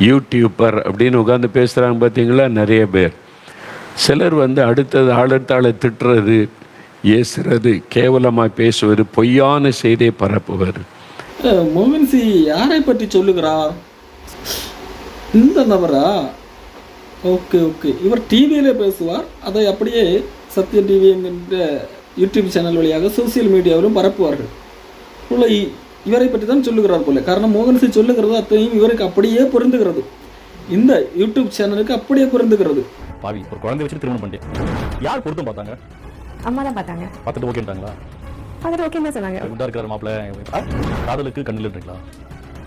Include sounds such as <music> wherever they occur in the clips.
YouTuber அப்படின்னு உட்காந்து பேசுகிறாங்க பார்த்தீங்களா? நிறைய பேர். சிலர் வந்து அடுத்தது ஆளடுத்த திட்டுறது ஏசுறது கேவலமாக பேசுவது பொய்யான செய்தியை பரப்புவது. மோமின்சி யாரை பற்றி சொல்லுகிறார் இந்த நபரா? Okay okay. இவர் டிவியிலே பேசுவார். அதை அப்படியே சத்ய டிவி என்கின்ற யூடியூப் சேனல் வழியாக சோசியல் மீடியாவிலும் பரப்புவார்கள். போல இவரை பற்றி தான் சொல்லுகிறார் போல. காரணம் மோகன்சி சொல்லுகிறது அத்தனையும் இவருக்கு அப்படியே பொருந்துகிறது. இந்த யூடியூப் சேனலுக்கு அப்படியே பொருந்துகிறது. பாவி ஒரு குழந்தை வச்சு திருமணம் பண்ணிட்டேன். யார் பொருத்தம் பார்த்தாங்க? அம்மா தான் பார்த்தாங்க. பார்த்துட்டு ஓகேன்ட்டாங்களா பார்த்துட்டு ஓகே தான் சொன்னாங்க. குண்டா இருக்கிற மாப்பிள்ள காதலுக்கு கண்ணில் இருக்கீங்களா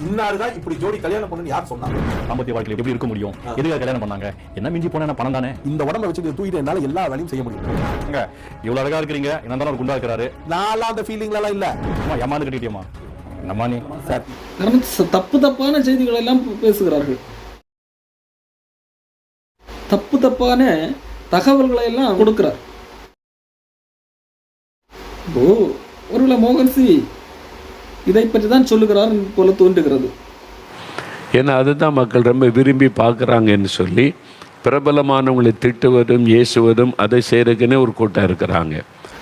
இன்னாருதான் இப்படி ஜோடி கல்யாணம் பண்ணுன்னு யார் சொன்னாங்க? தாம்பத்திய வாழ்க்கையில் எப்படி இருக்க முடியும்? எதுக்காக கல்யாணம் பண்ணாங்க? என்ன மிஞ்சி போனா என்ன பணம் தானே? இந்த உடம்ப வச்சு தூக்கிட்டு என்னால எல்லா வேலையும் செய்ய முடியும். ஏங்க, இவ்வளவு அழகா இருக்கிறீங்க. என்ன தானே ஒரு குண்டா இருக்கிறாரு. நான்லாம் அந்த ஃபீலிங்ல எல்லாம் இல்ல. அம்மா ஏமாந்து கட்டிட்டியம்மா. நீ சார் காரணம் தப்பு தப்பான செய்திகளை எல்லாம் பேசுகிறார்கள். தப்பு தப்பான தகவல்களை எல்லாம் கொடுக்கிறார். ஓ ஒருவேளை மோகன்சி இதை பற்றி தான் சொல்லுகிறார் போல தோன்றுகிறது. ஏன்னா அதுதான் மக்கள் ரொம்ப விரும்பி பார்க்குறாங்கன்னு சொல்லி பிரபலமானவங்களை திட்டுவதும் ஏசுவதும் அதை செய்கிறதுக்குன்னே ஒரு கூட்டம் இருக்கிறாங்க.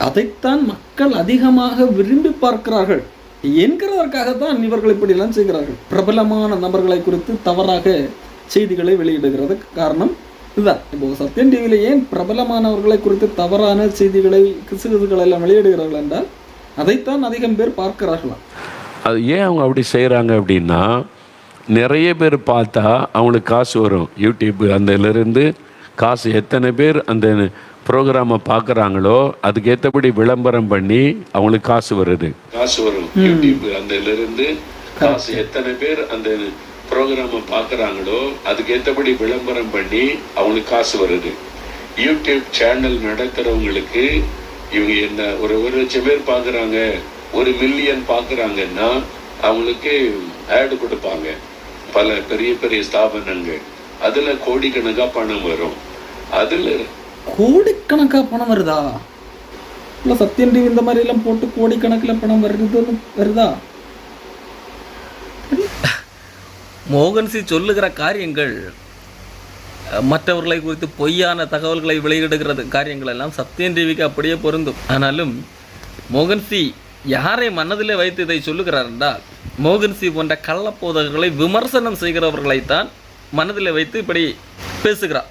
அதைத்தான் மக்கள் அதிகமாக விரும்பி பார்க்கிறார்கள். என்கிறதற்காகத்தான் இவர்கள் இப்படியெல்லாம் செய்கிறார்கள். பிரபலமான நபர்களை குறித்து தவறாக செய்திகளை வெளியிடுகிறது காரணம் இதுதான். இப்போ சத்யன் டிவியில் ஏன் பிரபலமானவர்களை குறித்து தவறான செய்திகளை கிசுகிசுகளை எல்லாம் வெளியிடுகிறார்கள் என்றால் அதைத்தான் அதிகம் பேர் பார்க்கிறார்களாம். அது ஏன் அவங்க அப்படி செய்கிறாங்க அப்படின்னா நிறைய பேர் பார்த்தா அவங்களுக்கு காசு வரும். யூடியூப் அந்தலேருந்து காசு எத்தனை பேர் அந்த ப்ரோக்ராமை பார்க்குறாங்களோ அதுக்கு ஏற்றபடி விளம்பரம் பண்ணி அவங்களுக்கு காசு வருது. காசு வரும். யூடியூப் அந்தலேருந்து காசு எத்தனை பேர் அந்த ப்ரோக்ராமை பார்க்குறாங்களோ அதுக்கு ஏற்றபடி விளம்பரம் பண்ணி அவங்களுக்கு காசு வருது. யூடியூப் சேனல் நடத்துகிறவங்களுக்கு இவங்க என்ன ஒரு ஒரு லட்சம் பேர் பார்க்குறாங்க ஒரு மில்லியன் பார்க்குறாங்கன்னா அவங்களுக்கு ஆடு கொடுப்பாங்க. பல பெரிய பெரிய ஸ்தாபனங்கள். அதில் கோடிக்கணக்காக பணம் வரும். அதில் கோடிக்கணக்காக பணம் வருதா? இல்லை சத்யன் டிவி இந்த மாதிரி எல்லாம் போட்டு கோடிக்கணக்கில் பணம் வருதுன்னு வருதா? மோகன்சி சொல்லுகிற காரியங்கள் மற்றவர்களை குறித்து பொய்யான தகவல்களை வெளியிடுகிறது காரியங்கள் எல்லாம் சத்யன் டிவிக்கு அப்படியே பொருந்தும். ஆனாலும் மோகன்சி யாரை மனதிலே வைத்து இதை சொல்லுகிறார் என்றால் மோகன்சி போன்ற கள்ளப்போதகர்களை விமர்சனம் செய்கிறவர்களைத்தான் மனதில் வைத்து இப்படி பேசுகிறார்.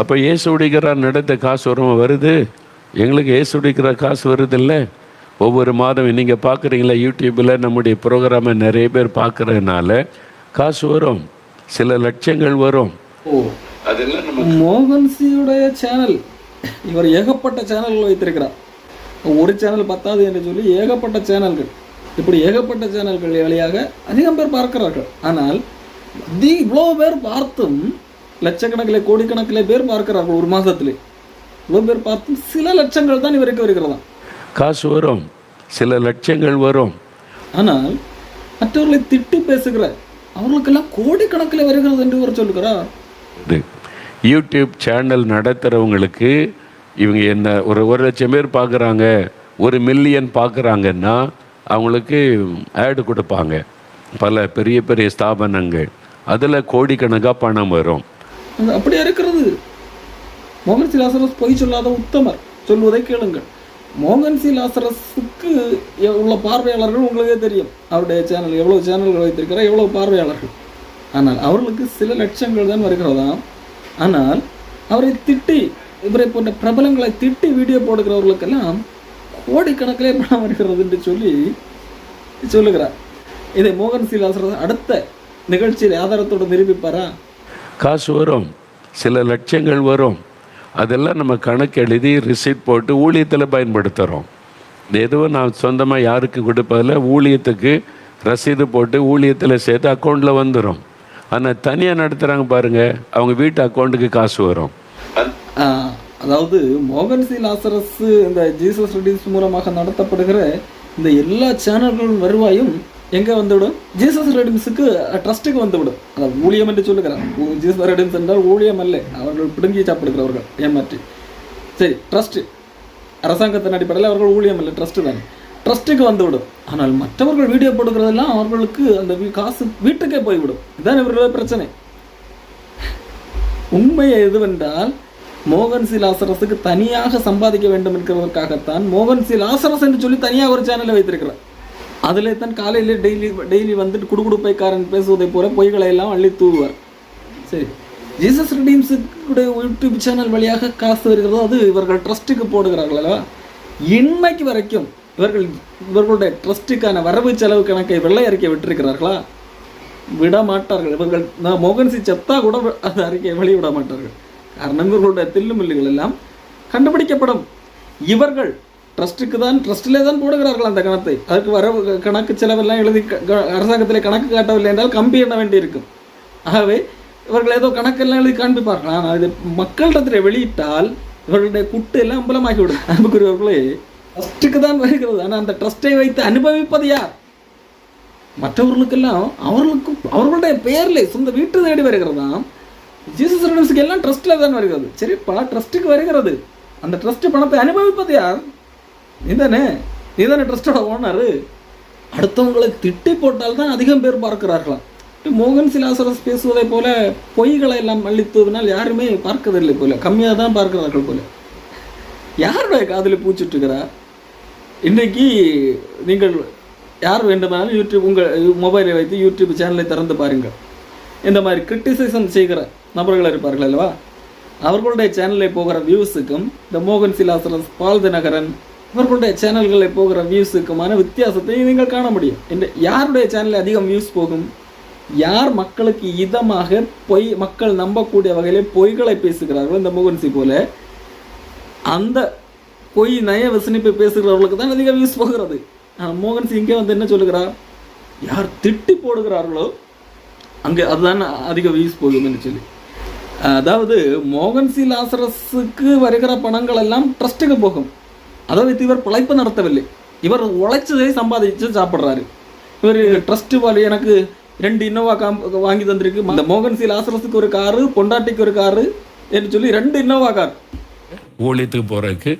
அப்போ ஏசு உடிக்கிறார் நடத்த காசு வரும் வருது? எங்களுக்கு ஏசு உடிக்கிற காசு வருதில்ல? ஒவ்வொரு மாதம் நீங்கள் பார்க்குறீங்களா யூடியூப்பில் நம்முடைய ப்ரோக்ராமை நிறைய பேர் பார்க்குறதுனால காசு வரும். சில லட்சங்கள் வரும். ஓ அதெல்லாம் நம்ம மோகன்சியுடைய சேனல் இவர் ஏகப்பட்ட சேனல்கள் வைத்திருக்கிறார். ஒரு சேனல் பத்தாது என்று சொல்லி ஏகப்பட்ட சேனல்கள் இப்படி ஏகப்பட்ட சேனல்கள் வழியாக அதிகம் பேர் பார்க்கிறார்கள். ஆனால் இவ்வளோ பேர் பார்த்தும் லட்சக்கணக்கிலே கோடிக்கணக்கிலே பேர் பார்க்கிறார்கள் ஒரு மாதத்திலே. இவ்வளோ பேர் பார்த்தும் சில லட்சங்கள் தான் இவருக்கு வருகிறதாம். காசு வரும் சில லட்சங்கள் வரும். ஆனால் மற்றவர்களை திட்டி பேசுகிற அவர்களுக்கெல்லாம் கோடிக்கணக்கில் வருகிறது என்று இவர் சொல்லுகிறார் யூடியூப் சேனல் நடத்துகிறவங்களுக்கு இவங்க என்ன ஒரு ஒரு லட்சம் பேர் பார்க்குறாங்க ஒரு மில்லியன் பார்க்குறாங்கன்னா அவங்களுக்கு ஆடு கொடுப்பாங்க. பல பெரிய பெரிய ஸ்தாபனங்கள். அதில் கோடிக்கணக்காக பணம் வரும். அப்படியே இருக்கிறது. மோகன் சி. லாசரஸ் பொய் சொல்லாத உத்தமர். சொல்வதை கேளுங்கள். மோகன் சி. லாசரஸுக்கு உள்ள பார்வையாளர்கள் உங்களுக்கே தெரியும். அவருடைய சேனல் எவ்வளோ சேனல்கள் வைத்திருக்கிறார் எவ்வளோ பார்வையாளர்கள். ஆனால் அவர்களுக்கு சில லட்சங்கள் தான் வருகிறதாம் ஆனால் அவரை திட்டி இவரை போன்ற பிரபலங்களை திட்டி வீடியோ போடுகிறவர்களுக்கெல்லாம் கோடிக்கணக்கிலே பணம் வருகிறது என்று சொல்லி சொல்லுகிறார். இதை மோகன் சி. லாசரஸ் அடுத்த நிகழ்ச்சியில் ஆதாரத்தோடு நிரூபிப்பாரா? காசு வரும் சில லட்சங்கள் வரும். அதெல்லாம் நம்ம கணக்கு எழுதி ரிசீட் போட்டு ஊழியத்தில் பயன்படுத்துகிறோம் எதுவும் நான் சொந்தமாக யாருக்கு கொடுப்பதில்ல ஊழியத்துக்கு ரசீது போட்டு ஊழியத்தில் சேர்த்து அக்கௌண்ட்டில் வந்துடும் ஆனால் தனியாக நடத்துகிறாங்க பாருங்கள் அவங்க வீட்டு அக்கௌண்ட்டுக்கு காசு வரும். அதாவது மோகன் சி. லாசரஸ் இந்த ஜீசஸ் ரெடிஸ் மூலமாக நடத்தப்படுகிற இந்த எல்லா சேனல்களின் வருவாயும் எங்கே வந்துவிடும்? ஜீசஸ் ரெடிம்ஸுக்கு ட்ரஸ்ட்டுக்கு வந்துவிடும். அதை ஊழியம் என்று சொல்லுகிறார். ஜீசஸ் ரெடிம்ஸ் என்றால் ஊழியம் அல்ல. அவர்கள் பிடுங்கி சாப்பிடுகிறவர்கள். ஏமாற்றி. சரி ட்ரஸ்ட்டு அரசாங்கத்தின் அடிப்படையில் அவர்கள் ஊழியம் இல்லை ட்ரஸ்ட்டு தானே. ட்ரஸ்ட்டுக்கு வந்துவிடும். ஆனால் மற்றவர்கள் வீடியோ போடுகிறதெல்லாம் அவர்களுக்கு அந்த வீ- காசு வீட்டுக்கே போய்விடும். இதுதான் இவர்களோட பிரச்சனை. உண்மை எதுவென்றால் மோகன் சி லாசரஸுக்கு தனியாக சம்பாதிக்க வேண்டும் என்கிறதற்காகத்தான் மோகன் சி லாசரஸ் என்று சொல்லி தனியாக ஒரு சேனலை வைத்திருக்கிறார். அதிலே தான் காலையிலே டெய்லி டெய்லி வந்துட்டு குடுகுடுப்பைக்காரன் பேசுவதைப் போல பொய்களை எல்லாம் அள்ளி தூவுவார். சரி. ஜீசஸ் ரிடீம்ஸுடைய யூடியூப் சேனல் வழியாக காசு வருகிறதோ அது இவர்கள் ட்ரஸ்ட்டுக்கு போடுகிறார்கள் அல்லவா? இன்னைக்கு வரைக்கும் இவர்கள் இவர்களுடைய ட்ரஸ்ட்டுக்கான வரவு செலவு கணக்கை வெள்ளை அறிக்கை விட்டிருக்கிறார்களா? விட மாட்டார்கள் இவர்கள் நான் மோகன்சி செத்தா கூட அந்த அறிக்கையை வெளியிட மாட்டார்கள். காரணம் இவர்களுடைய தில்லுமில்லுகள் எல்லாம் கண்டுபிடிக்கப்படும். இவர்கள் ட்ரஸ்ட்டுக்கு தான் ட்ரஸ்ட்டிலே தான் போடுகிறார்கள் அந்த கணத்தை. அதுக்கு வர கணக்கு செலவெல்லாம் எழுதி க- அரசாங்கத்திலே கணக்கு காட்டவில்லை என்றால் கம்பி எண்ண வேண்டியிருக்கும். ஆகவே இவர்கள் ஏதோ கணக்கெல்லாம் எழுதி காண்பிப்பார்கள். ஆனால் இது மக்களிடத்தில் வெளியிட்டால் இவர்களுடைய குட்டு எல்லாம் அம்பலமாகிவிடும். அன்புக்குரியவர்களே ட்ரஸ்ட்டுக்கு தான் வருகிறது. ஆனால் அந்த ட்ரஸ்ட்டை வைத்து அனுபவிப்பது யார்? மற்றவர்களுக்கெல்லாம் அவர்களுக்கு அவர்களுடைய பெயரில் சொந்த வீட்டு தேடி வருகிறதாம். ஜீசஸ் ரெடம்ஸுக்கு எல்லாம் ட்ரஸ்ட்டில் தான் வருகிறது. சரிப்பா ட்ரஸ்ட்டுக்கு வருகிறது. அந்த ட்ரஸ்ட் பணத்தை அனுபவிப்பது யார்? நீதானே நீதானே ட்ரஸ்டோட ஓனரு அடுத்தவங்களை திட்டி போட்டால் தான் அதிகம் பேர் பார்க்கிறார்களாம். மோகன் சிலாசரஸ் பேசுவதை போல பொய்களை எல்லாம் மல்லித்துவதனால் யாருமே பார்க்கறதில்லை போல. கம்மியாக தான் பார்க்கிறார்கள் போல. யாருடைய காதில் பூச்சிட்டுக்கிறா இன்றைக்கு நீங்கள் யார் வேண்டுமானாலும் யூடியூப் உங்கள் மொபைலை வைத்து யூடியூப் சேனலை திறந்து பாருங்கள். இந்த மாதிரி கிரிட்டிசிசம் செய்கிற நபர்கள் இருப்பார்கள் அல்லவா? அவர்களுடைய சேனலில் போகிற வியூஸுக்கும் இந்த மோகன் சிலாசரஸ் பால் தினகரன் இவர்களுடைய சேனல்களில் போகிற வியூஸுக்குமான வித்தியாசத்தை நீங்கள் காண முடியும். இந்த யாருடைய சேனலில் அதிகம் வியூஸ் போகும்? யார் மக்களுக்கு இதமாக பொய் மக்கள் நம்பக்கூடிய வகையிலே பொய்களை பேசுகிறார்களோ இந்த மோகன்சி போல அந்த பொய் நய வசனிப்பை பேசுகிறவர்களுக்கு தான் அதிக வியூஸ் போகிறது. மோகன்சி இங்கே வந்து என்ன சொல்லுகிறார் யார் திட்டி போடுகிறார்களோ அங்கே அதுதான் அதிக வியூஸ் போகுதுன்னு சொல்லி. அதாவது மோகன்சி லாசரஸுக்கு வருகிற பணங்கள் எல்லாம் ட்ரஸ்ட்டுக்கு போகும். அதை வைத்து இவர் பிழைப்பு நடத்தவில்லை. இவர் உழைச்சதை சம்பாதிச்சு சாப்பிட்றாரு. இவர் ட்ரஸ்ட் வாலி எனக்கு ரெண்டு இன்னோவா காம் வாங்கி தந்திருக்கு. இந்த மோகன் சி லாசரஸுக்கு ஒரு காரு பொண்டாட்டிக்கு ஒரு காரு என்று சொல்லி ரெண்டு இன்னோவா கார் ஊழியத்துக்கு போகிறதுக்கு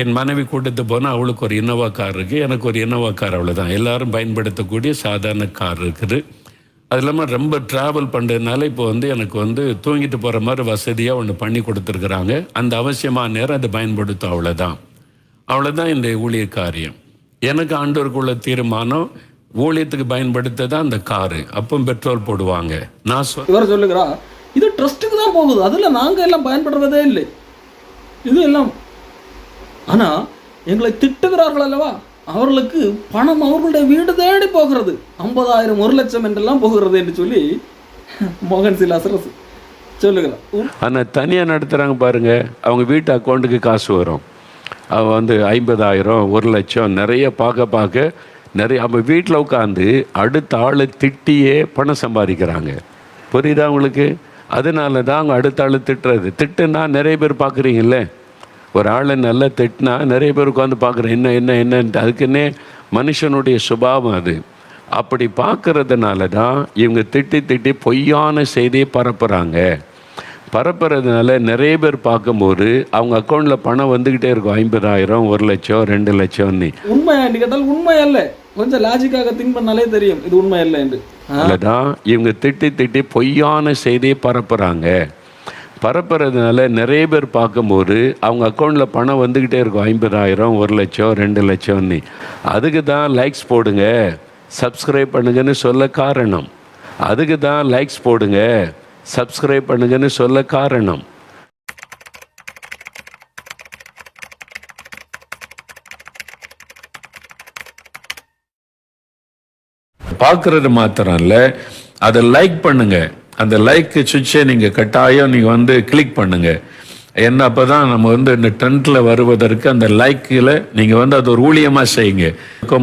என் மனைவி கூட்டத்து போனால் அவளுக்கு ஒரு இன்னோவா கார் இருக்குது எனக்கு ஒரு இன்னோவா கார் அவ்வளோதான் எல்லாரும் பயன்படுத்தக்கூடிய சாதாரண கார் இருக்குது. அது இல்லாமல் ரொம்ப ட்ராவல் பண்ணுறதுனால இப்போ வந்து எனக்கு வந்து தூங்கிட்டு போகிற மாதிரி வசதியாக ஒன்று பண்ணி கொடுத்துருக்குறாங்க. அந்த அவசியமான நேரம் அதை பயன்படுத்தும் அவ்வளோதான் அவ்வளோதான் இந்த ஊழிய காரியம். எனக்கு ஆண்டவருக்குள்ள தீர்மானம் ஊழியத்துக்கு பயன்படுத்த தான் அந்த காரு. அப்போ பெட்ரோல் போடுவாங்க. நான் சொல் இவர் சொல்லுகிறா இது ட்ரஸ்ட்டுக்கு தான் போகுது. அதில் நாங்கள் எல்லாம் பயன்படுறதே இல்லை. இது எல்லாம். ஆனால் எங்களை திட்டுகிறார்கள் அல்லவா? அவர்களுக்கு பணம் அவர்களுடைய வீடு தேடி போகிறது. ஐம்பதாயிரம் ஒரு லட்சம் என்றெல்லாம் போகிறது என்று சொல்லி மோகன் சிலாசரஸ் சொல்லுகிறார். ஆனால் தனியாக நடத்துகிறாங்க பாருங்க. அவங்க வீட்டு அக்கௌண்ட்டுக்கு காசு வரும். வந்து ஐம்பதாயிரம் ஒரு லட்சம் நிறைய பார்க்க பார்க்க நிறைய அவங்க வீட்டில் உட்காந்து அடுத்த ஆளை திட்டியே பணம் சம்பாதிக்கிறாங்க. புரியுதா உங்களுக்கு? அதனால தான் அவங்க அடுத்த ஆள் திட்டுறது. திட்டுனா நிறைய பேர் பார்க்குறீங்கல்ல? ஒரு ஆளை நல்லா திட்டினா நிறைய பேர் உட்காந்து பார்க்குறேன் என்ன என்ன என்னன்ட்டு. அதுக்குன்னே மனுஷனுடைய சுபாவம் அது. அப்படி பார்க்குறதுனால தான் இவங்க திட்டி திட்டி பொய்யான செய்தியை பரப்புகிறாங்க பரப்புறதுனால நிறைய பேர் பார்க்கும்போது அவங்க அக்கௌண்ட்டில் பணம் வந்துக்கிட்டே இருக்கும். ஐம்பதாயிரம் ஒரு லட்சம் ரெண்டு லட்சம்னு. உண்மை கேட்டால் உண்மை அல்ல. கொஞ்சம் லாஜிக்காக திங்க் பண்ணாலே தெரியும். இது உண்மை இல்லை என்று. தான் இவங்க திட்டி திட்டி பொய்யான செய்தியை பரப்புகிறாங்க பரப்புறதுனால நிறைய பேர் பார்க்கும்போது அவங்க அக்கௌண்ட்டில் பணம் வந்துக்கிட்டே இருக்கும். ஐம்பதாயிரம் ஒரு லட்சம் ரெண்டு லட்சம்னு. அதுக்கு தான் லைக்ஸ் போடுங்க. சப்ஸ்கிரைப் பண்ணுங்கன்னு சொல்ல காரணம். அதுக்கு தான் லைக்ஸ் போடுங்க. சப்ஸ்கிரைப் பண்ணுங்கன்னு சொல்ல காரணம். பார்க்கறது மாத்திரம் இல்லை அதை லைக் பண்ணுங்க. அந்த லைக் சுவிட்சை நீங்கள் கட்டாயம் நீங்கள் வந்து கிளிக் பண்ணுங்க. என்ன அப்போ தான் நம்ம வந்து இந்த ட்ரெண்டில் வருவதற்கு அந்த லைக்கில் நீங்கள் வந்து அது ஒரு ஊழியமாக செய்யுங்க.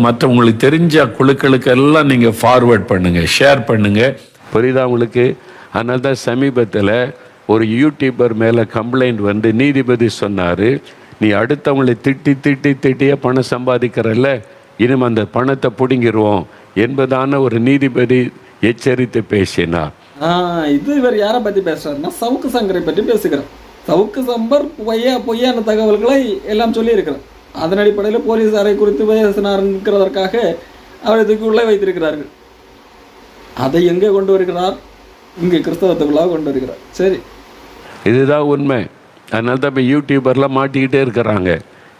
மற்றவங்களுக்கு தெரிஞ்ச குழுக்களுக்கு எல்லாம் நீங்கள் ஃபார்வர்ட் பண்ணுங்க ஷேர் பண்ணுங்க. புரியுதா உங்களுக்கு? அதனால தான் சமீபத்தில் ஒரு யூடியூபர் மேலே கம்ப்ளைண்ட் வந்து நீதிபதி சொன்னார் நீ அடுத்தவங்களை திட்டி திட்டி திட்டியே பணம் சம்பாதிக்கிறல்ல இனிமே அந்த பணத்தை பிடுங்கிடுவோம் என்பதான ஒரு நீதிபதி எச்சரித்து பேசினார். இது இவர் யாரை பற்றி பேசுறாருன்னா சவுக்கு சங்கரை பற்றி பேசுகிறார். சவுக்கு சம்பர் பொய்யா பொய்யான தகவல்களை எல்லாம் சொல்லியிருக்கிறார். அதன் அடிப்படையில் போலீஸாரை குறித்து பேசினார்ங்கிறதற்காக அவரை தூக்கி உள்ளே வைத்திருக்கிறார்கள். அதை எங்கே கொண்டு வருகிறார்? இங்கே கிறிஸ்தவத்துக்குள்ளாக கொண்டு வருகிறார். சரி. இதுதான் உண்மை. அதனால தான் இப்போ யூடியூபர்லாம் மாட்டிக்கிட்டே இருக்கிறாங்க.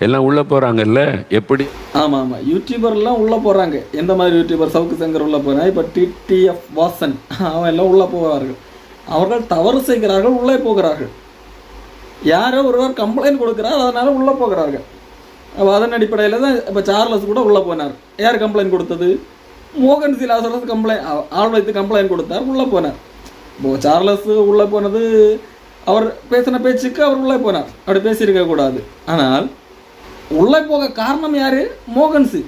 எல்லாம் உள்ளே போகிறாங்கல்ல எப்படி? ஆமாம் ஆமாம் யூடியூபர்லாம் உள்ளே போகிறாங்க எந்த மாதிரி யூடியூபர் சவுக்கு சங்கர் உள்ளே போகிறாங்க இப்போ டிடிஎஃப் வாசன். அவன் எல்லாம் உள்ளே போவார்கள். அவர்கள் தவறு செய்கிறார்கள் உள்ளே போகிறார்கள். யாரோ ஒருவர் கம்ப்ளைண்ட் கொடுக்கிறார் அதனால் உள்ளே போகிறார்கள். அப்போ அதன் அடிப்படையில் தான் இப்போ சார்லஸ் கூட உள்ளே போனார். யார் கம்ப்ளைண்ட் கொடுத்தது? மோகன் சிலாசரஸ் கம்ப்ளைண்ட் ஆள் வைத்து கம்ப்ளைண்ட் கொடுத்தார் உள்ளே போனார். இப்போ சார்லஸ் உள்ளே போனது அவர் பேசின பேச்சுக்கு அவர் உள்ளே போனார். அப்படி பேசியிருக்க கூடாது. ஆனால் உள்ளே போக காரணம் யாரு? மோகன்சி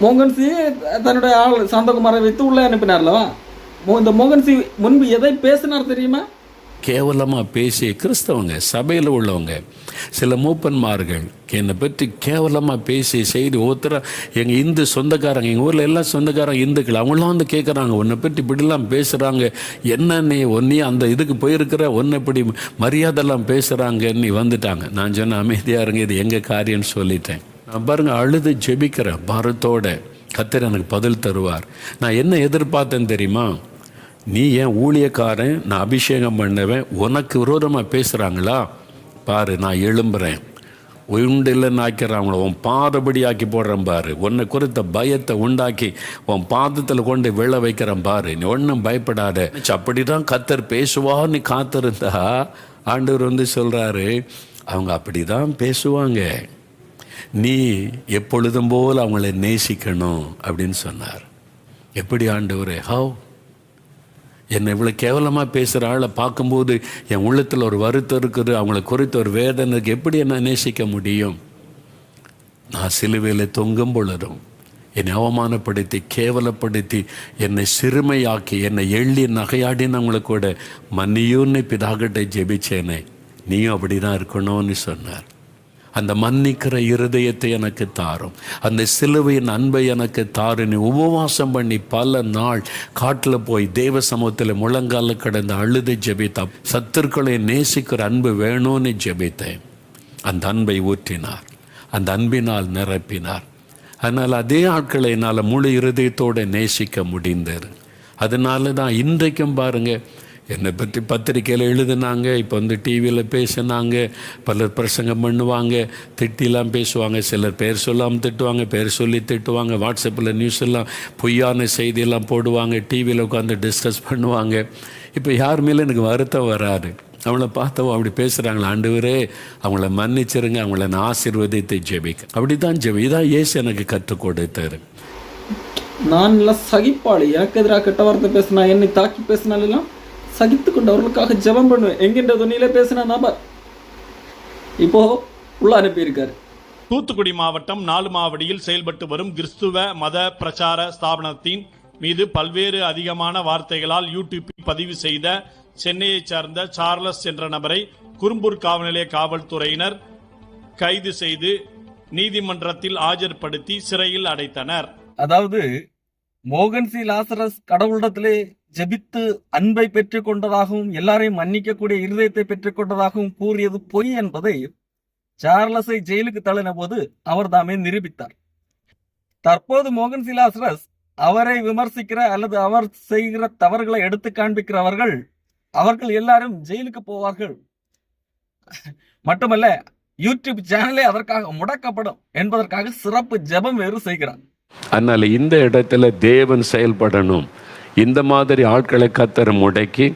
மோகன்சி தன்னுடைய ஆள் சாந்தகுமாரை வைத்து உள்ளே அனுப்பினார்லவா மோ- இந்த மோகன்சி முன்பு எதை பேசினார் தெரியுமா? கேவலமாக பேசி கிறிஸ்தவங்க சபையில் உள்ளவங்க சில மூப்பன்மார்கள் என்னை பற்றி கேவலமாக பேசி செய்தி ஒருத்தர எங்கள் இந்து சொந்தக்காரங்க எங்கள் ஊரில் எல்லாம் சொந்தக்காரங்க இந்துக்கள் அவங்களாம் வந்து கேட்குறாங்க உன்னை பற்றி இப்படிலாம் பேசுகிறாங்க என்ன நீ ஒன்னே அந்த இதுக்கு போயிருக்கிற ஒன்றை இப்படி மரியாதைலாம் பேசுகிறாங்க நீ வந்துட்டாங்க. நான் சொன்ன அமைதியாக இருங்க இது எங்கள் காரியம்னு சொல்லிட்டேன். நான் பாருங்கள் அழுது ஜெபிக்கிறேன் பாரத்தோட கத்தர் எனக்கு பதில் தருவார். நான் என்ன எதிர்பார்த்தேன் தெரியுமா? நீ ஏன் ஊழியக்காரன்? நான் அபிஷேகம் பண்ணவன். உனக்கு விரோதமாக பேசுகிறாங்களா பாரு நான் எழும்புறேன். உண்டு இல்லைன்னு ஆக்கிறாங்களோ உன் பாதபடி ஆக்கி போடுறேன் பாரு. உன்னை குறித்த பயத்தை உண்டாக்கி உன் பாதத்தில் கொண்டு விழ வைக்கிறேன் பாரு. நீ ஒன்றும் பயப்படாத. அப்படி தான் கத்தர் பேசுவான்னு காத்திருந்தா ஆண்டவர் வந்து சொல்கிறாரு அவங்க அப்படி தான் பேசுவாங்க. நீ எப்பொழுதும் போல் அவங்கள நேசிக்கணும் அப்படின்னு சொன்னார். எப்படி ஆண்டவர்? ஹவ் என்னை இவ்வளோ கேவலமாக பேசுகிற ஆளை பார்க்கும்போது என் உள்ளத்தில் ஒரு வருத்தம் இருக்குது அவங்கள குறித்த ஒரு வேதனைக்கு எப்படி என்ன நேசிக்க முடியும்? நான் சிலுவையில் தொங்கும் பொழுதும் என்னை அவமானப்படுத்தி கேவலப்படுத்தி என்னை சிறுமையாக்கி என்னை எள்ளி நகையாடினவங்களை கூட மன்னியூன்னு பிதாகிட்ட ஜெபிச்சேனே. நீயும் அப்படி தான் இருக்கணும்னு சொன்னார். அந்த மன்னிக்கிற இருதயத்தை எனக்கு தாரும். அந்த சிலுவையின் அன்பை எனக்கு தாரு. நீ உபவாசம் பண்ணி பல நாள் காட்டில் போய் தேவ சமூகத்தில் முழங்கால கடந்த அழுது ஜெபித்தா சத்துருக்களை நேசிக்கிற அன்பு வேணும்னு ஜெபித்தேன். அந்த அன்பை ஊற்றினார். அந்த அன்பினால் நிரப்பினார். அதனால் அதே ஆட்களை என்னால் முழு இருதயத்தோடு நேசிக்க முடிந்தது. அதனால தான் இன்றைக்கும் பாருங்க என்னை பற்றி பத்திரிக்கையில் எழுதுனாங்க இப்போ வந்து டிவியில் பேசுனாங்க பலர் பிரசங்கம் பண்ணுவாங்க திட்டிலாம் பேசுவாங்க சிலர் பேர் சொல்லாமல் திட்டுவாங்க பேர் சொல்லி திட்டுவாங்க வாட்ஸ்அப்பில் நியூஸ் எல்லாம் பொய்யான செய்தியெல்லாம் போடுவாங்க டிவியில் உட்காந்து டிஸ்கஸ் பண்ணுவாங்க. இப்போ யார் மேலே எனக்கு வருத்தம் வராது. அவங்கள பார்த்தவோ அப்படி பேசுகிறாங்களே ஆண்டவரே அவங்கள மன்னிச்சிருங்க அவங்கள நான் ஆசீர்வதித்து ஜெபிக்க அப்படி தான் ஜெபி இதான் ஏசு எனக்கு கற்றுக் கொடுத்தாரு. நான் எல்லாம் சகிப்பாளி எனக்கு எதிராக கெட்ட வார்த்தை பேசினா என்னை தாக்கி பேசினாலெல்லாம் சகித்து கொண்டவர்களுக்காக ஜெபம் பண்ணுவேன். என்கின்ற துணியிலே பேசின நபர் இப்போ உள்ள அனுப்பியிருக்காரு. தூத்துக்குடி மாவட்டம் நாலுமாவடியில் செயல்பட்டு வரும் கிறிஸ்துவ மத பிரச்சார ஸ்தாபனத்தின் மீது பல்வேறு அதிகமான வார்த்தைகளால் யூடியூப்பில் பதிவு செய்த சென்னையைச் சார்ந்த சார்லஸ் என்ற நபரை குறும்பூர் காவல் நிலைய காவல்துறையினர் கைது செய்து நீதிமன்றத்தில் ஆஜர்படுத்தி சிறையில் அடைத்தனர். அதாவது மோகன் சி. லாசரஸ் கடவுளிடத்திலே ஜெபித்து அன்பை பெற்றுக் கொண்டதாகவும் எல்லாரையும் மன்னிக்கக்கூடிய இருதயத்தை பெற்றுக் கொண்டதாகவும் கூறியது பொய் என்பதை சார்லஸை ஜெயிலுக்கு தள்ளின போது அவர் தாமே நிரூபித்தார். தற்போது மோகன் சிலாசரஸ் அவரை விமர்சிக்கிற அல்லது அவர் செய்கிற தவறுகளை எடுத்து காண்பிக்கிறவர்கள் அவர்கள் எல்லாரும் ஜெயிலுக்கு போவார்கள். மட்டுமல்ல யூடியூப் சேனலே அதற்காக முடக்கப்படும் என்பதற்காக சிறப்பு ஜெபம் வேறு செய்கிறார். அதனால இந்த இடத்துல தேவன் செயல்படணும். இந்த மாதிரி ஆட்களை கத்தர் முடக்கி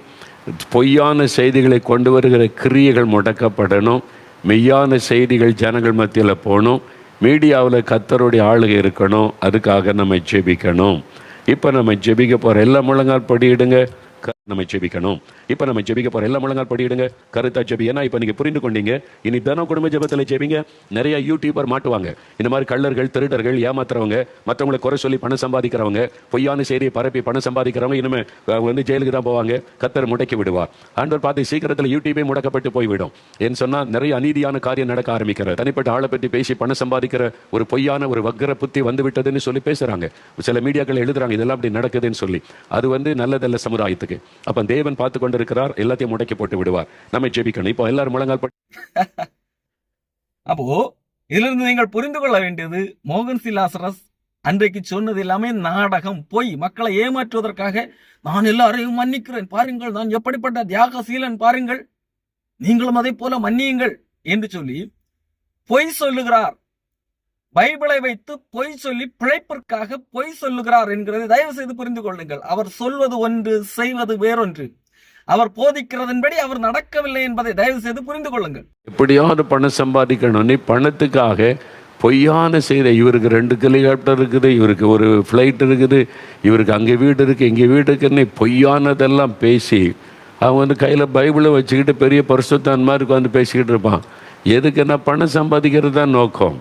பொய்யான செய்திகளை கொண்டு வருகிற கிரியைகள் முடக்கப்படணும் மெய்யான செய்திகள் ஜனங்கள் மத்தியில் போகணும் மீடியாவில் கத்தருடைய ஆளுகை இருக்கணும் அதுக்காக நம்ம ஜெபிக்கணும். இப்போ நம்ம ஜெபிக்க போகிற எல்லா முழங்கால் படியிடுங்க நம்ம ஜெபிக்கணும். இப்போ நம்ம ஜெபிக்க போகிற எல்லா முழங்கால் படியிடுங்க. கருத்தா ஜெபி. ஏன்னா இப்போ நீங்கள் புரிந்து கொண்டீங்க. இனி தினம் குடும்ப ஜெபத்தில் ஜெபிங்க. நிறைய யூடியூபர் மாட்டுவாங்க. இந்த மாதிரி கள்ளர்கள் திருடர்கள் ஏமாத்துறவங்க மற்றவங்களை குறை சொல்லி பணம் சம்பாதிக்கிறவங்க பொய்யான செய்தியை பரப்பி பணம் சம்பாதிக்கிறவங்க இனிமேல் அவங்க வந்து ஜெயிலுக்கு தான் போவாங்க. கத்தர் முடக்கி விடுவார். ஆண்டவர் பார்த்து சீக்கிரத்தில் யூடியூபே முடக்கப்பட்டு போய்விடும். ஏன்னு சொன்னால் நிறைய அநீதியான காரியம் நடக்க ஆரம்பிக்கிறது. தனிப்பட்ட ஆளை பற்றி பேசி பணம் சம்பாதிக்கிற ஒரு பொய்யான ஒரு வக்கர புத்தி வந்து விட்டதுன்னு சொல்லி பேசுகிறாங்க சில மீடியாக்கள் எழுதுறாங்க இதெல்லாம் அப்படி நடக்குதுன்னு சொல்லி. அது வந்து நல்லதல்ல சமுதாயத்துக்கு. அப்ப தேவன் பார்த்து கொண்டிருக்கிறார் எல்லாத்தையும் முடக்கி போட்டு விடுவார். நம்ம ஜெபிக்கணும். இப்போ எல்லாரும் முழங்கால் <laughs> அப்போ இதிலிருந்து நீங்கள் புரிந்து கொள்ள வேண்டியது மோகன் சிலாசரஸ் அன்றைக்கு சொன்னது எல்லாமே நாடகம். பொய் மக்களை ஏமாற்றுவதற்காக நான் எல்லாரையும் மன்னிக்கிறேன். பாருங்கள் நான் எப்படிப்பட்ட தியாக சீலன் பாருங்கள். நீங்களும் அதை போல மன்னியுங்கள் என்று சொல்லி பொய் சொல்லுகிறார். பைபிளை வைத்து பொய் சொல்லி பிழைப்பிற்காக பொய் சொல்லுகிறார் என்கிறதை தயவு செய்து புரிந்து கொள்ளுங்கள். அவர் சொல்வது ஒன்று செய்வது வேறொன்று. அவர் போதிக்கிறதன்படி அவர் நடக்கவில்லை என்பதை தயவு செய்து புரிந்து கொள்ளுங்கள். எப்படியாவது பணம் சம்பாதிக்கணும். நீ பணத்துக்காக பொய்யான செய்த இவருக்கு ரெண்டு ஹெலிகாப்டர் இருக்குது இவருக்கு ஒரு ஃப்ளைட் இருக்குது இவருக்கு அங்கே வீடு இருக்குது இங்கே வீடு இருக்குன்னு பொய்யானதெல்லாம் பேசி அவன் வந்து கையில் பைபிளை வச்சுக்கிட்டு பெரிய பரிசுத்தான் மாதிரி உட்காந்து பேசிக்கிட்டு இருப்பான். எதுக்குன்னா பணம் சம்பாதிக்கிறது தான் நோக்கம்?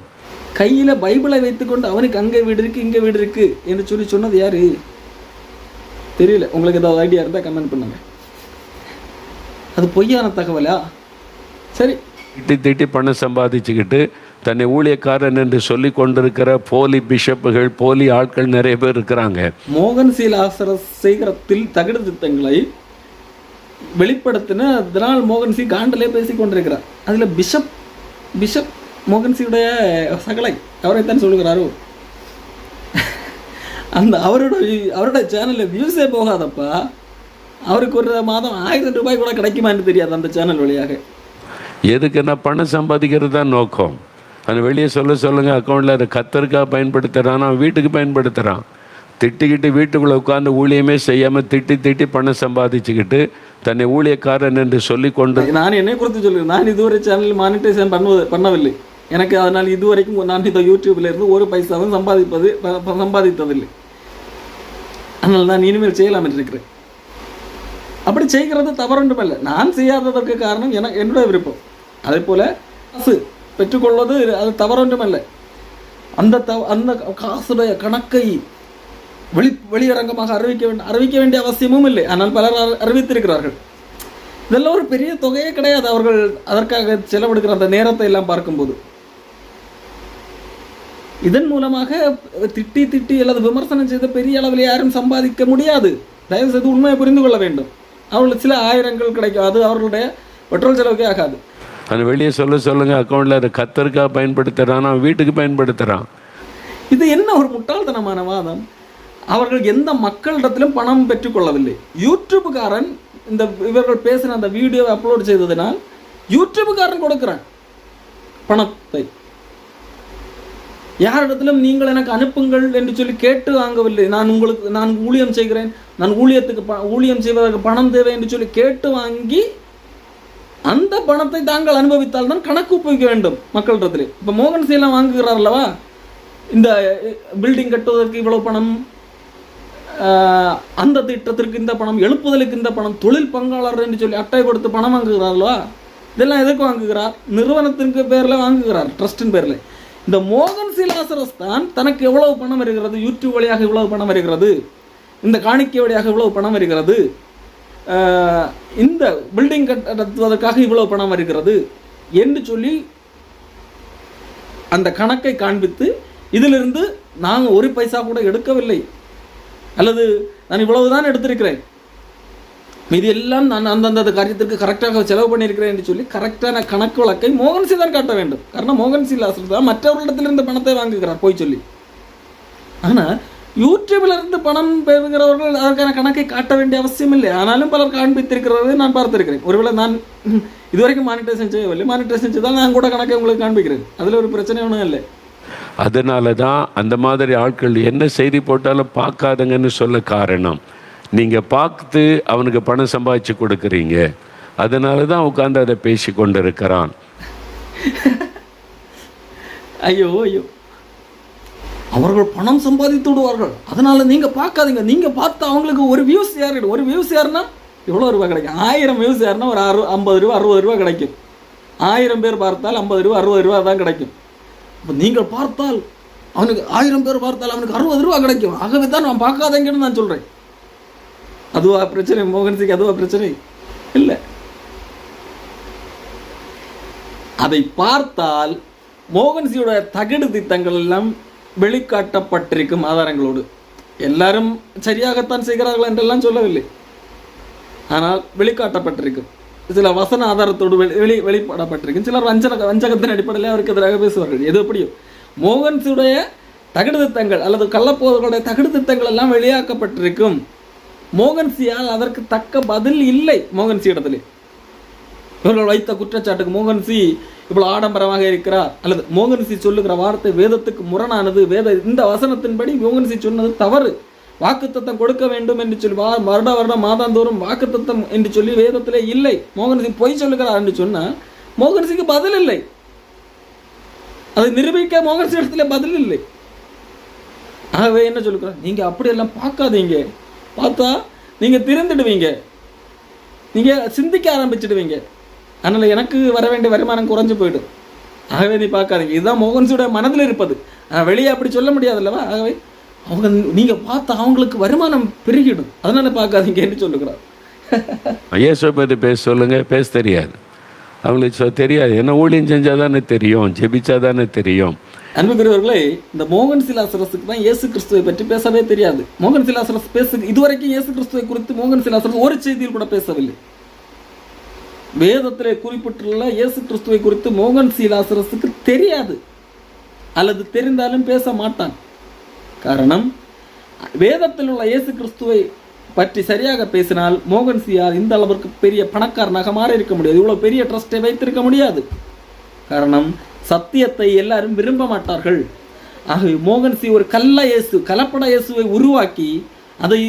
கையில பைபிளை வைத்துக்கொண்டு அவனுக்கு அங்கே வீடு இருக்கு இங்கே வீடு இருக்கு என்று சொல்லி சொன்னது யாரு? தெரியல. உங்களுக்கு ஏதாவது ஐடியா இருந்தால் கமெண்ட் பண்ணுங்க. அது பொய்யான தகவலா? சரி. திட்டி திட்டி பணம் சம்பாதிச்சுக்கிட்டு தன்னை ஊழியக்காரன் என்று சொல்லி கொண்டிருக்கிற போலி பிஷப்புகள் போலி ஆட்கள் நிறைய பேர் இருக்கிறாங்க. மோகன் சீலாசரஸ் செய்கிறத்தில் தகுடு திட்டங்களை வெளிப்படுத்தின அதனால் மோகன் சி காண்டலே பேசி கொண்டிருக்கிறார். அதுல பிஷப் பிஷப் மோகன் சியுடைய சகலை அவரைத்தான் சொல்லுகிறாரோ? அந்த அவரோட அவரோட சேனலில் வியூஸே போகாதப்பா. அவருக்கு ஒரு மாதம் ஆயிரம் ரூபாய் கூட கிடைக்குமான்னு தெரியாது அந்த சேனல் வழியாக. எதுக்குன்னா பணம் சம்பாதிக்கிறது தான் நோக்கம். அது வெளியே சொல்ல சொல்லுங்க அக்கௌண்ட்டில் அதை கத்தருக்காக பயன்படுத்துகிறான் அவன் வீட்டுக்கு பயன்படுத்துகிறான் திட்டிக்கிட்டு வீட்டுக்குள்ளே உட்காந்து ஊழியமே செய்யாமல் திட்டி திட்டி பணம் சம்பாதிச்சுக்கிட்டு தன்னை ஊழியக்காரன் என்று சொல்லி கொண்டு நான் என்னை குறித்து சொல்லுறேன் நான் இதுவரை சேனல் மானிட்டைசேஷன் பண்ணுவது பண்ணவில்லை. எனக்கு அதனால் இதுவரைக்கும் நான் இந்த யூடியூப்லேருந்து ஒரு பைசாவும் சம்பாதிப்பது ப- சம்பாதித்ததில்லை. அதனால் நான் இனிமேல் செய்யலாம் என்று இருக்கிறேன் அப்படி செய்கிறது தவறொன்றுமல்ல. நான் செய்யாததற்கு காரணம் என என்னுடைய விருப்பம். அதே போல் காசு பெற்றுக்கொள்வது அது தவறொன்றுமல்ல. அந்த தவ அந்த காசுடைய கணக்கை வெளி வெளியரங்கமாக அறிவிக்க வேண்டிய அறிவிக்க வேண்டிய அவசியமும் இல்லை. ஆனால் பலர் அறிவித்திருக்கிறார்கள். இதெல்லாம் ஒரு பெரிய தொகையே கிடையாது. அவர்கள் அதற்காக செலவெடுக்கிற அந்த நேரத்தை எல்லாம் பார்க்கும்போது. இதன் மூலமாக திட்டி திட்டி அல்லது விமர்சனம் செய்த பெரிய அளவில் யாரும் சம்பாதிக்க முடியாது. தயவு செய்து உண்மையை புரிந்து கொள்ள வேண்டும். அவர்களுக்கு சில ஆயிரங்கள் கிடைக்கும். அது அவர்களுடைய பெட்ரோல் செலவுக்கே ஆகாது. அது வெளியே சொல்ல சொல்லுங்க. அக்கௌண்ட்டில் அதை கத்தருக்காக பயன்படுத்துகிறான் அவன் வீட்டுக்கு பயன்படுத்துகிறான் இது என்ன ஒரு முட்டாள்தனமான வாதம்? அவர்கள் எந்த மக்களிடத்திலும் பணம் பெற்றுக்கொள்ளவில்லை யூடியூப்புக்காரன் இந்த இவர்கள் பேசின அந்த வீடியோவை அப்லோட் செய்ததினால் யூடியூப்புக்காரன் கொடுக்கிறான் பணத்தை. யாரிடத்திலும் நீங்கள் எனக்கு அனுப்புங்கள் என்று சொல்லி கேட்டு வாங்கவில்லை. நான் உங்களுக்கு நான் ஊழியம் செய்கிறேன். நான் ஊழியத்துக்கு ப- ஊழியம் செய்வதற்கு பணம் தேவை என்று சொல்லி கேட்டு வாங்கி அந்த பணத்தை தாங்கள் அனுபவித்தால் தான் கணக்கு ஒப்புவிக்க வேண்டும் மக்களிடத்தில் இப்போ மோகன் சீலாம் வாங்குகிறார் அல்லவா இந்த பில்டிங் கட்டுவதற்கு இவ்வளோ பணம் அந்த திட்டத்திற்கு இந்த பணம் எழுப்புதலுக்கு இந்த பணம் தொழில் பங்காளர் என்று சொல்லி அட்டை கொடுத்து பணம் வாங்குகிறார் அல்லவா இதெல்லாம் எதுக்கு வாங்குகிறார்? நிறுவனத்திற்கு பேரில் வாங்குகிறார் ட்ரஸ்டின் பேரில். இந்த மோகன் சிலாசரஸ் தான் தனக்கு எவ்வளவு பணம் வருகிறது? யூடியூப் வழியாக இவ்வளவு பணம் வருகிறது? இந்த காணிக்கை வழியாக இவ்வளவு பணம் வருகிறது? இந்த பில்டிங் கட்டுவதற்காக இவ்வளவு பணம் வருகிறது? என்று சொல்லி அந்த கணக்கை காண்பித்து இதிலிருந்து நாங்கள் ஒரு பைசா கூட எடுக்கவில்லை. அல்லது நான் இவ்வளவுதான் எடுத்திருக்கிறேன். மீதி எல்லாம் நான் அந்தந்த காரியத்திற்கு கரெக்டாக செலவு பண்ணியிருக்கிறேன் என்று சொல்லி கரெக்டான கணக்கு வழக்கை மோகன்சி தான் காட்ட வேண்டும். காரணம் மோகன் சி தான் மற்றவர்களிடத்திலிருந்து பணத்தை வாங்குகிறார். போய் சொல்லி. ஆனால் யூடியூப்ல இருந்து பணம் பெறுகிறவர்கள் அதற்கான கணக்கை காட்ட வேண்டிய அவசியம் இல்லை. ஆனாலும் பலர் காண்பித்திருக்கிறதை நான் பார்த்திருக்கிறேன். ஒருவேளை நான் <laughs> இதுவரைக்கும் மானிட்டேஷன் செய்யவில்லை. மானிட்டேஷன் செய்தால் நான் கூட கணக்கை உங்களுக்கு காண்பிக்கிறேன். அதில் ஒரு பிரச்சனை ஒன்றும் இல்லை. அதனால தான் அந்த மாதிரி ஆட்கள் என்ன செய்தி போட்டாலும் பார்க்காதங்கன்னு சொல்ல காரணம். நீங்கள் பார்த்து அவனுக்கு பணம் சம்பாதிச்சு கொடுக்குறீங்க. அதனால தான் உட்காந்து அதை பேசி கொண்டு இருக்கிறான் <laughs> ஐயோ ஐயோ. அவர்கள் பணம் சம்பாதித்து விடுவார்கள். அதனால நீங்கள் பார்க்காதீங்க. நீங்கள் பார்த்து அவங்களுக்கு ஒரு வியூஸ் ஏறிடும் ஒரு வியூஸ் ஏறினா எவ்வளோ ரூபாய் கிடைக்கும்? ஆயிரம் வியூஸ் ஏறினா ஒரு அறு ஐம்பது ரூபா அறுபது ரூபா கிடைக்கும். ஆயிரம் பேர் பார்த்தால் ஐம்பது ரூபா அறுபது ரூபா தான் கிடைக்கும். இப்போ நீங்கள் பார்த்தால் அவனுக்கு ஆயிரம் பேர் பார்த்தால் அவனுக்கு அறுபது ரூபா கிடைக்கும். ஆகவே தான் நான் பார்க்காதீங்கன்னு நான் சொல்கிறேன் அதுவா பிரச்சனை? மோகன்சிக்கு அதுவா பிரச்சனை? இல்லை. அதை பார்த்தால் மோகன்சியோட தகடு திட்டங்கள் எல்லாம் வெளிக்காட்டப்பட்டிருக்கும் ஆதாரங்களோடு. எல்லாரும் சரியாகத்தான் செய்கிறார்கள் என்றெல்லாம் சொல்லவில்லை. ஆனால் வெளிக்காட்டப்பட்டிருக்கும். சில வசன ஆதாரத்தோடு வெளி வெளி வெளிப்படப்பட்டிருக்கும். சிலர் வஞ்சக வஞ்சகத்தின் அடிப்படையில் அவருக்கு எதிராக பேசுவார்கள். எது எப்படியோ? மோகன்சியுடைய தகுடுதித்தங்கள் அல்லது கள்ளப்போதர்களுடைய தகுடுதித்தங்கள் எல்லாம் வெளியாக்கப்பட்டிருக்கும். மோகன்சியால் அதற்கு தக்க பதில் இல்லை மோகன்சி இடத்துல. இவர்கள் வைத்த குற்றச்சாட்டுக்கு மோகன்சி இவ்வளவு ஆடம்பரமாக இருக்கிறார். அல்லது மோகன்சி சொல்லுகிற வார்த்தை வேதத்துக்கு முரணானது வேத இந்த வசனத்தின்படி மோகன்சி சொன்னது தவறு. வாக்குத்தத்தம் கொடுக்க வேண்டும் என்று சொல்லி வா வருட வருடம் மாதாந்தோறும் வாக்குத்தத்தம் என்று சொல்லி வேதத்திலே இல்லை. மோகன்சி பொய் சொல்லுகிறார் என்று சொன்னால் மோகன்சிக்கு பதில் இல்லை. அதை நிரூபிக்க மோகன்சி இடத்துல பதில் இல்லை. ஆகவே என்ன சொல்லுகிறார்? நீங்கள் அப்படியெல்லாம் பார்க்காதீங்க. பார்த்தா நீங்கள் திருந்துடுவீங்க நீங்கள் சிந்திக்க ஆரம்பிச்சிடுவீங்க. அதனால் எனக்கு வர வேண்டிய வருமானம் குறைஞ்சி போயிடும். ஆகவே நீ பார்க்காதீங்க. இதுதான் மோகன்ஸோட மனதில் இருப்பது. வெளியே அப்படி சொல்ல முடியாதுல்லவா? ஆகவே அவங்க நீங்கள் பார்த்தா அவங்களுக்கு வருமானம் பெருகிடும். அதனால் பார்க்காதீங்கன்னு சொல்லுகிறார். ஐயா பற்றி பேச சொல்லுங்கள் பேச தெரியாது. அவங்களுக்கு தெரியாது. என்ன ஊழியம் செஞ்சால் தானே தெரியும் ஜெபிச்சா தானே தெரியும். அன்புக்குரியவர்களே இந்த மோகன் சிலாசரஸுக்கு தான் இயேசு கிறிஸ்துவை பற்றி பேசவே தெரியாது. மோகன் சிலாசரஸ் பேசு இதுவரைக்கும் இயேசு கிறிஸ்துவை குறித்து மோகன் சிலாசரஸ் ஒரு செய்தியில் கூட பேசவில்லை. வேதத்திலே குறிப்பிட்டுள்ள இயேசு கிறிஸ்துவை குறித்து மோகன் சிலாசரஸுக்கு தெரியாது. அல்லது தெரிந்தாலும் பேச மாட்டான். காரணம் வேதத்தில் உள்ள இயேசு கிறிஸ்துவை பற்றி சரியாக பேசினால் மோகன் சியார் இந்த அளவிற்கு பெரிய பணக்காரனாக மாறி இருக்க முடியாது. இவ்வளோ பெரிய ட்ரஸ்ட்டை வைத்திருக்க முடியாது. காரணம் சத்தியத்தை எல்லாரும் விரும்ப மாட்டார்கள். ஆகவே மோகன் சி ஒரு கல்ல இயேசு கலப்பட இயேசுவை உருவாக்கி அதை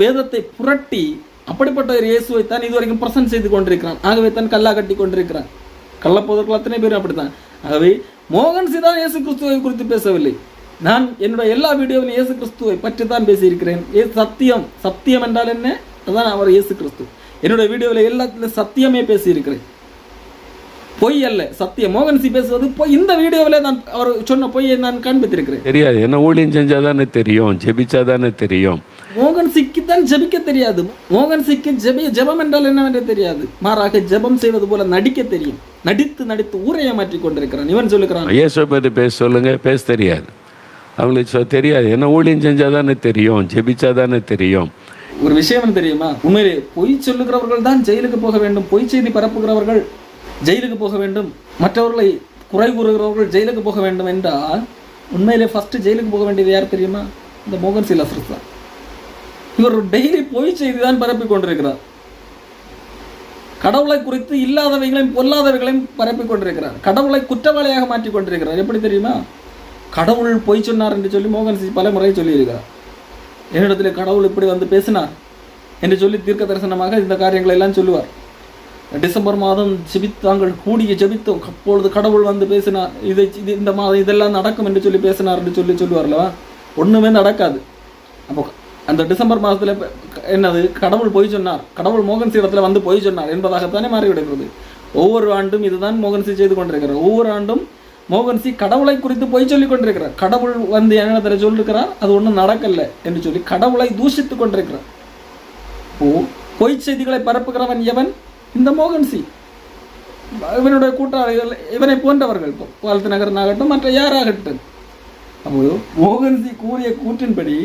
வேதத்தை புரட்டி அப்படிப்பட்ட ஒரு இயேசுவை தான் இதுவரைக்கும் பிரசன்ட் செய்து கொண்டிருக்கிறான். ஆகவே தான் கல்லா கட்டி கொண்டிருக்கிறான். கள்ளப்போதர்கள் அத்தனை பேரும் அப்படித்தான். ஆகவே மோகன் சி தான் இயேசு கிறிஸ்துவை குறித்து பேசவில்லை. நான் என்னுடைய எல்லா வீடியோவிலும் இயேசு கிறிஸ்துவை பற்றி தான் பேசியிருக்கிறேன். ஏ சத்தியம். சத்தியம் என்றால் என்ன? அதான் அவர் இயேசு கிறிஸ்து. என்னுடைய வீடியோவில் எல்லாத்திலும் சத்தியமே பேசியிருக்கிறேன். பொய் அல்ல சத்தியம். மோகன்சி பேசுவது பொய். இந்த வீடியோவில் நான் அவர் சொன்ன பொய்யை நான் காண்பித்திருக்கிறேன். தெரியாது. என்ன ஊழியம் செஞ்சால் தானே தெரியும் ஜெபிச்சா தானே தெரியும் மோகன்சிக்கு தான் ஜெபிக்க தெரியாது. மோகன்சிக்கு ஜெபி ஜெபம் என்றால் என்னவென்று தெரியாது. மாறாக ஜெபம் செய்வது போல நடிக்க தெரியும். நடித்து நடித்து ஊரையை மாற்றி கொண்டிருக்கிறான் இவன் சொல்லுகிறான் இயேசுவை பற்றி பேச சொல்லுங்க பேச தெரியாது. அவங்களுக்கு தெரியாது. என்ன ஊழியம் செஞ்சால் தானே தெரியும். ஜெபிச்சா தானே தெரியும். ஒரு விஷயம் தெரியுமா? உண்மையிலே பொய் சொல்லுகிறவர்கள் தான் ஜெயிலுக்கு போக வேண்டும். பொய் செய்தி பரப்புகிறவர்கள் ஜெயிலுக்கு போக வேண்டும். மற்றவர்களை குறை கூறுகிறவர்கள் ஜெயிலுக்கு போக வேண்டும் என்றால் உண்மையிலே ஃபர்ஸ்ட் ஜெயிலுக்கு போக வேண்டியது யார் தெரியுமா? இந்த மோகன் சிலாசரஸ் தான். இவர் டெய்லி பொய் செய்தி தான் பரப்பி கொண்டிருக்கிறார். கடவுளை குறித்து இல்லாதவைகளையும் பொல்லாதவைகளையும் பரப்பி கொண்டிருக்கிறார். கடவுளை குற்றவாளியாக மாற்றி கொண்டிருக்கிறார். எப்படி தெரியுமா? கடவுள் பொய் சொன்னார் என்று சொல்லி மோகன் சிங் பல முறை சொல்லியிருக்கிறார். என்னிடத்தில் கடவுள் இப்படி வந்து பேசினார் என்று சொல்லி தீர்க்க தரிசனமாக இந்த காரியங்களை எல்லாம் சொல்லுவார். டிசம்பர் மாதம் ஜெபித்தாங்கள் கூடிய ஜெபித்தோம். அப்பொழுது கடவுள் வந்து பேசினார். இதை இது இந்த மாதம் இதெல்லாம் நடக்கும் என்று சொல்லி பேசினார் என்று சொல்லி சொல்லுவார்லவா? ஒன்றுமே நடக்காது. அப்போ அந்த டிசம்பர் மாதத்தில் என்னது? கடவுள் பொய் சொன்னார். கடவுள் மோகன் இடத்துல வந்து பொய் சொன்னார். என்பதாகத்தானே மாறிவிடுகிறது. ஒவ்வொரு ஆண்டும் இதுதான் மோகன்சி செய்து கொண்டிருக்கிறார். ஒவ்வொரு ஆண்டும் மோகன்சி கடவுளை குறித்து பொய் சொல்லி கொண்டிருக்கிறார். கடவுள் வந்து என்னிடத்தில் சொல்லிருக்கிறார். அது ஒன்றும் நடக்கல என்று சொல்லி கடவுளை தூஷித்து கொண்டிருக்கிறார். ஓ பொய் செய்திகளை பரப்புகிறவன் எவன்? இந்த மோகன்சி இவனுடைய கூட்டாளிகள் இவனை போன்றவர்கள். இப்போ பாலத்து நகரனாகட்டும் மற்ற யாராகட்டும். அப்போ மோகன்சி கூறிய கூற்றின்படி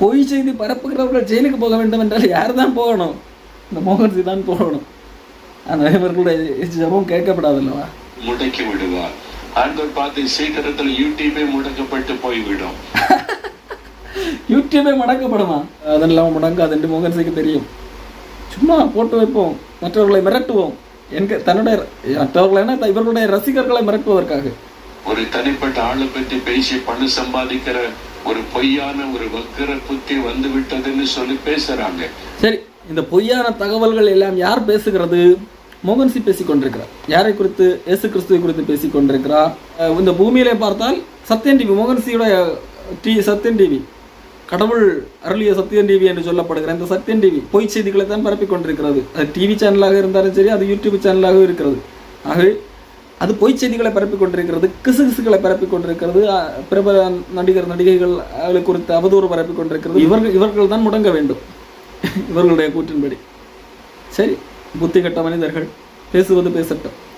பொய் செய்தி பரப்புகிறவர்கள் ஜெயிலுக்கு போக வேண்டும் என்றால் யார் தான் போகணும்? இந்த மோகன்சி தான் போகணும். அந்த இவர்களுடைய ஜபம் கேட்கப்படாதல்லவா முடக்கி விடுவார். ஆண்டவர் பார்த்து சீக்கிரத்தில் யூடியூபே முடக்கப்பட்டு போய்விடும். <laughs> யூடியூபே முடக்கப்படுமா? அதெல்லாம் முடங்காது என்று மோகன்சிக்கு தெரியும். சும்மா போட்டு வைப்போம். மற்றவர்களை மிரட்டுவோம். என்க தன்னுடைய மற்றவர்களை என்ன? இவர்களுடைய ரசிகர்களை மிரட்டுவதற்காக. ஒரு தனிப்பட்ட ஆளை பற்றி பேசி பணம் சம்பாதிக்கிற ஒரு பொய்யான ஒரு வக்கர புத்தி வந்து விட்டதுன்னு சொல்லி பேசுறாங்க. சரி இந்த பொய்யான தகவல்கள் எல்லாம் யார் பேசுகிறது? மோகன்சி பேசிக் கொண்டிருக்கிறார் யாரை குறித்து? இயேசு கிறிஸ்துவை குறித்து பேசிக் கொண்டிருக்கிறார் இந்த பூமியிலே பார்த்தால் சத்யன் டிவி மோகன்சியுடைய டி சத்யன் டிவி கடவுள் அருளிய சத்யன் டிவி என்று சொல்லப்படுகிற இந்த சத்யன் டிவி பொய் செய்திகளை தான் பரப்பி கொண்டிருக்கிறது அது டிவி சேனலாக இருந்தாலும் சரி அது யூடியூப் சேனலாக இருக்கிறது. ஆகவே அது பொய் செய்திகளை பரப்பி கொண்டிருக்கிறது கிசுகிசுகளை பரப்பி கொண்டிருக்கிறது பிரபல நடிகர் நடிகைகள் அவளை குறித்து அவதூறு பரப்பி கொண்டிருக்கிறது இவர்கள் இவர்கள் தான் முடங்க வேண்டும். இவர்களுடைய கூற்றின்படி. சரி. புத்தி கட்ட மனிதர்கள் பேசுவது பேசட்டும்.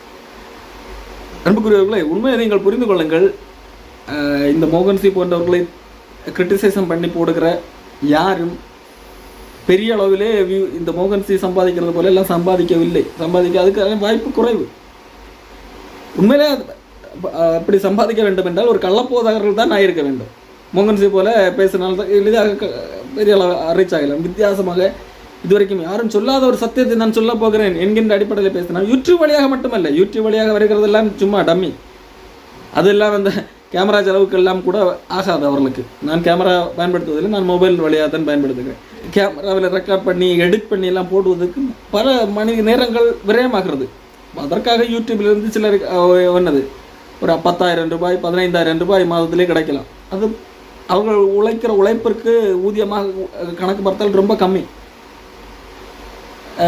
அன்புக்குரியவர்களே உண்மையை நீங்கள் புரிந்து கொள்ளுங்கள். இந்த மோகன்சி போன்றவர்களை கிரிட்டிசைசம் பண்ணி போடுகிற யாரும் பெரிய அளவிலே இந்த மோகன்சி சம்பாதிக்கிறது போல எல்லாம் சம்பாதிக்கவில்லை. சம்பாதிக்க அதுக்கு வாய்ப்பு குறைவு. உண்மையிலே அப்படி சம்பாதிக்க வேண்டும் என்றால் ஒரு கள்ளப்போதகர்கள் தான் ஆயிருக்க வேண்டும். மோகன்சி போல பேசினால் தான் எளிதாக க- பெரிய அளவு ரீச் ஆகலாம். வித்தியாசமாக இதுவரைக்கும் யாரும் சொல்லாத ஒரு சத்தியத்தை நான் சொல்ல போகிறேன் என்கின்ற அடிப்படையில் பேசினா யூடியூப் வழியாக மட்டுமல்ல யூடியூப் வழியாக வருகிறதெல்லாம் சும்மா டம்மி. அதெல்லாம் அந்த கேமரா செலவுக்கு எல்லாம் கூட ஆகாது அவர்களுக்கு. நான் கேமரா பயன்படுத்துவதில்லை நான் மொபைல் வழியாக தான் பயன்படுத்துகிறேன். கேமராவில் ரெக்கார்ட் பண்ணி எடிட் பண்ணி எல்லாம் போடுவதற்கு பல மணி நேரங்கள் விரயமாகிறது. அதற்காக யூடியூப்லேருந்து சிலர் என்னது ஒரு பத்தாயிரம் ரூபாய் பதினைந்தாயிரம் ரூபாய் மாதத்திலே கிடைக்கலாம். அது அவர்கள் உழைக்கிற உழைப்பிற்கு ஊதியமாக கணக்கு பார்த்தால் ரொம்ப கம்மி.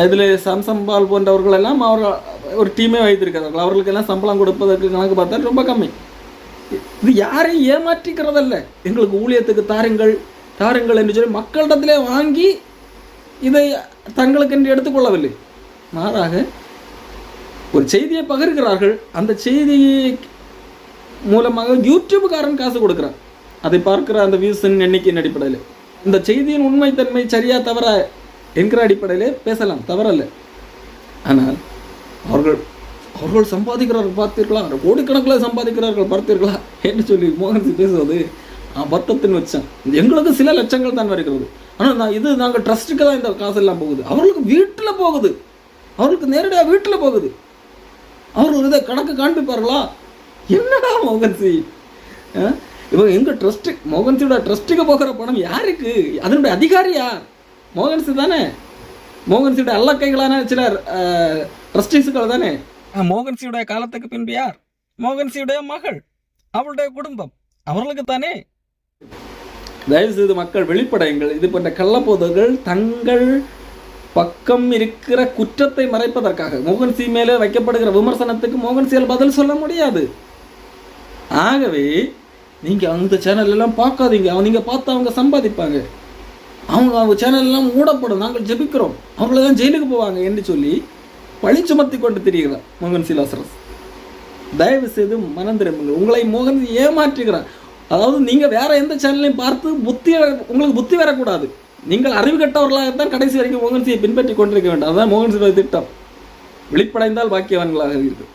இதில் சாம்சங் பால் போன்றவர்கள் எல்லாம் அவர்கள் ஒரு டீமே வைத்திருக்கிறார்கள். அவர்களுக்கெல்லாம் சம்பளம் கொடுப்பதற்கு கணக்கு பார்த்தா ரொம்ப கம்மி. இது யாரையும் ஏமாற்றிக்கிறதல்ல. எங்களுக்கு ஊழியத்துக்கு தாருங்கள் தாருங்கள் என்று சொல்லி மக்களிடத்திலே வாங்கி இதை தங்களுக்கு என்று எடுத்துக்கொள்ளவில்லை. மாறாக ஒரு செய்தியை பகிர்கிறார்கள். அந்த செய்தி மூலமாக யூடியூபுக்காரன் காசு கொடுக்குறான். அதை பார்க்கிற அந்த வியூஸின் எண்ணிக்கையின் அடிப்படையில். இந்த செய்தியின் உண்மைத்தன்மை சரியா தவிர என்கிற அடிப்படையிலே பேசலாம் தவறல்ல. ஆனால் அவர்கள் அவர்கள் சம்பாதிக்கிறார்கள் பார்த்தீர்களா கோடிக்கணக்கில் சம்பாதிக்கிறார்கள் பார்த்தீர்களா என்று சொல்லி மோகன்சி பேசுவது பத்தத்தின் வச்சம் எங்களுக்கு சில லட்சங்கள் தான் வருகிறது. ஆனால் நான் இது நாங்கள் ட்ரஸ்ட்டுக்கு தான் இந்த காசு எல்லாம் போகுது. அவர்களுக்கு வீட்டில் போகுது. அவர்களுக்கு நேரடியாக வீட்டில் போகுது. அவர்கள் இதை கணக்கு காண்பிப்பார்களா? என்னடா மோகன்சி? ஆ? இவங்க எங்கள் ட்ரஸ்ட்டு மோகன்சியோட ட்ரஸ்ட்டுக்கு போகிற பணம் யாருக்கு? அதனுடைய அதிகாரி யார்? மோகன்சி தானே மோகன்சியோட அல்ல கைகளான சிலர் ட்ரஸ்டீஸுகள் தானே? மோகன்சியுடைய காலத்துக்கு பின்பு யார்? மோகன்சியுடைய மகள் அவளுடைய குடும்பம் அவர்களுக்கு தானே? தயவு செய்து மக்கள் வெளிப்படையுங்கள். இது போன்ற கள்ளப்போதர்கள் தங்கள் பக்கம் இருக்கிற குற்றத்தை மறைப்பதற்காக. மோகன்சி மேலே வைக்கப்படுகிற விமர்சனத்துக்கு மோகன்சியால் பதில் சொல்ல முடியாது. ஆகவே நீங்கள் அந்த சேனல் எல்லாம் பார்க்காதீங்க. அவங்க நீங்கள் பார்த்து அவங்க சம்பாதிப்பாங்க. அவங்க அவங்க சேனல்லாம் மூடப்படும். நாங்கள் ஜெபிக்கிறோம். அவங்கள தான் ஜெயிலுக்கு போவாங்க என்று சொல்லி பழி சுமத்தி கொண்டு திரிகிறார் மோகன் சிலாசரஸ். தயவு செய்து மனம் திரும்புங்கள் உங்களை மோகன் ஏமாற்றுகிறார். அதாவது நீங்கள் வேற எந்த சேனலையும் பார்த்து புத்தி உங்களுக்கு புத்தி வரக்கூடாது. நீங்கள் அறிவு கட்டவர்களாகத்தான் கடைசி வரைக்கும் மோகன்சியை பின்பற்றி கொண்டிருக்க வேண்டும். அதுதான் மோகன்சியோட திட்டம். வெளிப்படைந்தால் பாக்கியவான்களாக இருக்கும்